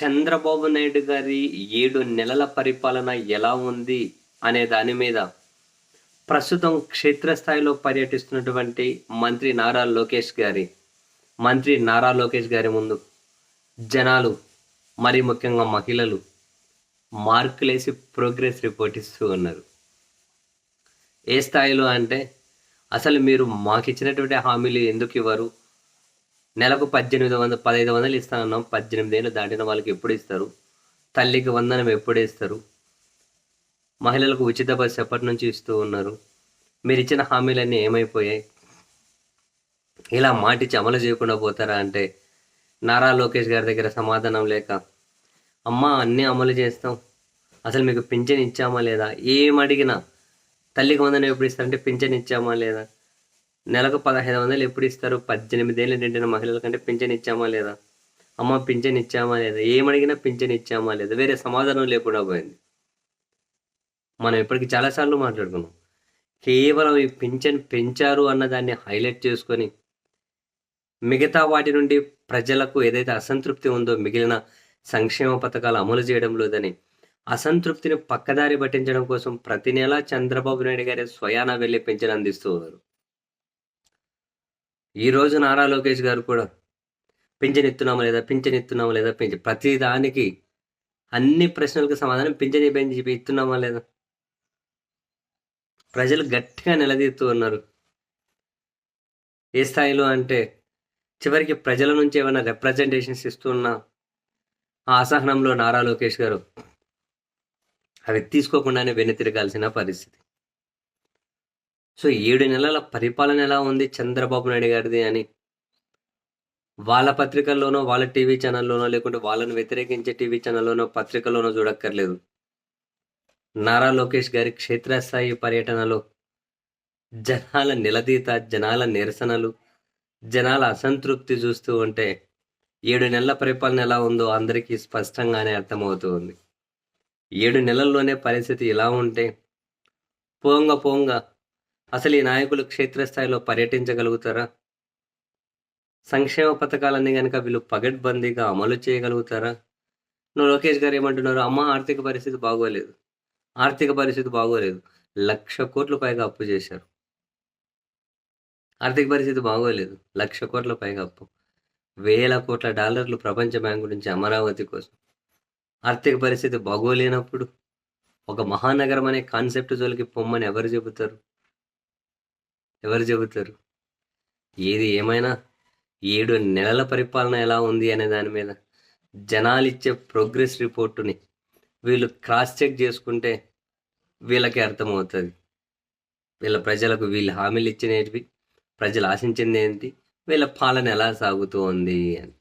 చంద్రబాబు నాయుడు గారి ఏడు నెలల పరిపాలన ఎలా ఉంది అనే దాని మీద ప్రస్తుతం క్షేత్రస్థాయిలో పర్యటిస్తున్నటువంటి మంత్రి నారా లోకేష్ గారి మంత్రి నారా లోకేష్ గారి ముందు జనాలు మరి ముఖ్యంగా మహిళలు మార్కులేసి ప్రోగ్రెస్ రిపోర్ట్ ఇస్తూ ఉన్నారు. ఏ స్థాయిలో అంటే అసలు మీరు మాకు ఇచ్చినటువంటి హామీలు ఎందుకు ఇవ్వరు? నెలకు పద్దెనిమిది వందల పదహైదు వందలు ఇస్తానన్నాం. పద్దెనిమిది ఏళ్ళు దాటిన వాళ్ళకి ఎప్పుడు ఇస్తారు? తల్లికి వందనం ఎప్పుడు ఇస్తారు? మహిళలకు ఉచిత బస్సు ఎప్పటి నుంచి ఇస్తూ ఉన్నారు? మీరు ఇచ్చిన హామీలన్నీ ఏమైపోయాయి? ఇలా మాటిచ్చి అమలు చేయకుండా పోతారా అంటే నారా లోకేష్ గారి దగ్గర సమాధానం లేక అమ్మ అన్నీ అమలు చేస్తాం. అసలు మీకు పింఛన్ ఇచ్చామా లేదా? ఏం అడిగినా తల్లికి వందనం ఎప్పుడు ఇస్తారంటే పింఛన్ ఇచ్చామా లేదా? నెలకు పదహైదు వందలు ఎప్పుడు ఇస్తారు? పద్దెనిమిది ఏళ్ళు నిండిన మహిళల కంటే పింఛన్ ఇచ్చామా లేదా? అమ్మ పింఛన్ ఇచ్చామా లేదా? ఏమడిగినా పింఛన్ ఇచ్చామా లేదా? వేరే సమాధానం లేకుండా పోయింది. మనం ఇప్పటికి చాలాసార్లు మాట్లాడుకున్నాం. కేవలం ఈ పింఛన్ పెంచారు అన్నదాన్ని హైలైట్ చేసుకొని మిగతా వాటి నుండి ప్రజలకు ఏదైతే అసంతృప్తి ఉందో మిగిలిన సంక్షేమ పథకాలు అమలు చేయడం లేదని అసంతృప్తిని పక్కదారి పట్టించడం కోసం ప్రతి నెలా చంద్రబాబు నాయుడు గారి స్వయాన వెళ్ళి పెన్షన్ అందిస్తూ ఉన్నారు. ఈ రోజు నారా లోకేష్ గారు కూడా పింఛన్ లేదా పింఛన్ లేదా పింఛ ప్రతి దానికి అన్ని ప్రశ్నలకు సమాధానం పింఛన్ పెంచి ఇస్తున్నామా లేదా? ప్రజలు గట్టిగా నిలదీస్తూ ఉన్నారు. ఏ స్థాయిలో అంటే చివరికి ప్రజల నుంచి ఏమైనా రిప్రజెంటేషన్స్ ఇస్తున్న ఆ అసహనంలో నారా లోకేష్ గారు అవి తీసుకోకుండానే వెనుతిరగాల్సిన పరిస్థితి. సో ఏడు నెలల పరిపాలన ఎలా ఉంది చంద్రబాబు నాయుడు గారిది అని? వాళ్ళ పత్రికల్లోనో వాళ్ళ టీవీ ఛానల్లోనో లేకుంటే వాళ్ళని వ్యతిరేకించే టీవీ ఛానల్లోనో పత్రికల్లోనో చూడక్కర్లేదు. నారా లోకేష్ గారి క్షేత్రస్థాయి పర్యటనలో జనాల నిలదీత జనాల నిరసనలు జనాల అసంతృప్తి చూస్తూ ఉంటే ఏడు నెలల పరిపాలన ఎలా ఉందో అందరికీ స్పష్టంగానే అర్థమవుతూ ఉంది ఏడు నెలల్లోనే పరిస్థితి ఇలా ఉంటే పోంగ పోంగ అసలు ఈ నాయకులు క్షేత్రస్థాయిలో పర్యటించగలుగుతారా? సంక్షేమ పథకాలన్నీ కనుక వీళ్ళు పగడ్బందీగా అమలు చేయగలుగుతారా? నువ్వు లోకేష్ గారు ఏమంటున్నారు? అమ్మ ఆర్థిక పరిస్థితి బాగోలేదు. ఆర్థిక పరిస్థితి బాగోలేదు. లక్ష కోట్ల పైగా అప్పు చేశారు. ఆర్థిక పరిస్థితి బాగోలేదు. లక్ష కోట్ల పైగా అప్పు. వేల కోట్ల డాలర్లు ప్రపంచ బ్యాంకు నుంచి అమరావతి కోసం. ఆర్థిక పరిస్థితి బాగోలేనప్పుడు ఒక మహానగరం అనే కాన్సెప్ట్ జోలికి పొమ్మని ఎవరు చెబుతారు? ఎవరు చెబుతారు? ఏది ఏమైనా ఏడు నెలల పరిపాలన ఎలా ఉంది అనే దాని మీద జనాలు ఇచ్చే ప్రోగ్రెస్ రిపోర్టుని వీళ్ళు క్రాస్ చెక్ చేసుకుంటే వీళ్ళకి అర్థమవుతుంది. వీళ్ళ ప్రజలకు వీళ్ళు హామీలు ఇచ్చినవి ప్రజలు ఆశించింది ఏంటి? వీళ్ళ పాలన ఎలా సాగుతూ ఉంది అని.